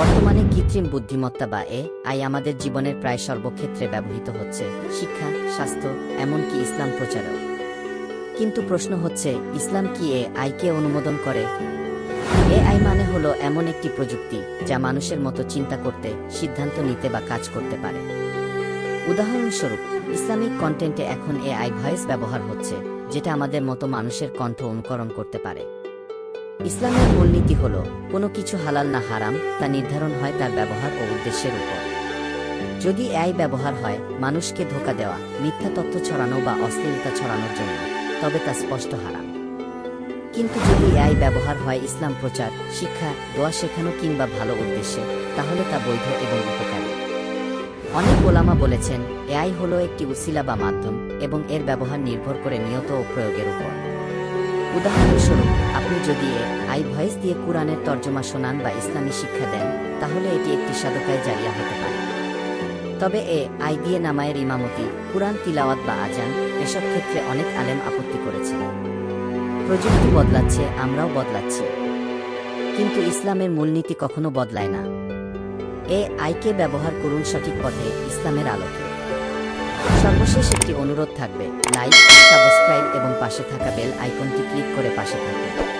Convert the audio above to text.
বর্তমানে কৃত্রিম বুদ্ধিমত্তা বা এ আই আমাদের জীবনের প্রায় সর্বক্ষেত্রে ব্যবহৃত হচ্ছে শিক্ষা, স্বাস্থ্য, এমনকি ইসলাম প্রচারেও। কিন্তু প্রশ্ন হচ্ছে, ইসলাম কি এ আইকে অনুমোদন করে? এ আই মানে হলো এমন একটি প্রযুক্তি যা মানুষের মতো চিন্তা করতে, সিদ্ধান্ত নিতে বা কাজ করতে পারে। উদাহরণস্বরূপ, ইসলামিক কন্টেন্টে এখন এ আই ভয়েস ব্যবহার হচ্ছে, যেটা আমাদের মতো মানুষের কণ্ঠ অনুকরণ করতে পারে। ইসলামের মূলনীতি হল, কোনো কিছু হালাল না হারাম, তা নির্ধারণ হয় তার ব্যবহার ও উদ্দেশ্যের উপর। যদি এআই ব্যবহার হয়, মানুষকে ধোকা দেওয়া, মিথ্যা তথ্য ছড়ানো বা অশ্লীলতা ছড়ানোর জন্য, তবে তা স্পষ্ট হারাম। কিন্তু যদি এআই ব্যবহার হয় ইসলাম প্রচার, শিক্ষা, দোয়া শেখানো কিংবা ভালো উদ্দেশ্যে, তাহলে তা বৈধ এবং উপকারী। অনেক ওলামা বলেছেন, এআই হলো একটি উসিলা বা মাধ্যম এবং এর ব্যবহার নির্ভর করে নিয়ত ও প্রয়োগের উপর। উদাহরণস্বরূপ, আপনি যদি আই ভয়েস দিয়ে কোরআনের তর্জমা শোনান বা ইসলামী শিক্ষা দেন, তাহলে এটি একটি সাধকায় জারিয়া হতে পারে। তবে এ আই দিয়ে নামায়ের ইমামতি, কোরআন তিলাওয়াত বা আজান এসব ক্ষেত্রে অনেক আলেম আপত্তি করেছে। প্রযুক্তি বদলাচ্ছে, আমরাও বদলাচ্ছি। কিন্তু ইসলামের মূলনীতি কখনো বদলায় না। এ আইকে ব্যবহার করুন সঠিক পথে, ইসলামের আলোকে। সর্বশেষ একটি অনুরোধ থাকবে। লাইক, সাবস্ক্রাইব এবং পাশে থাকা বেল আইকনটি ক্লিক করে পাশে থাকুন।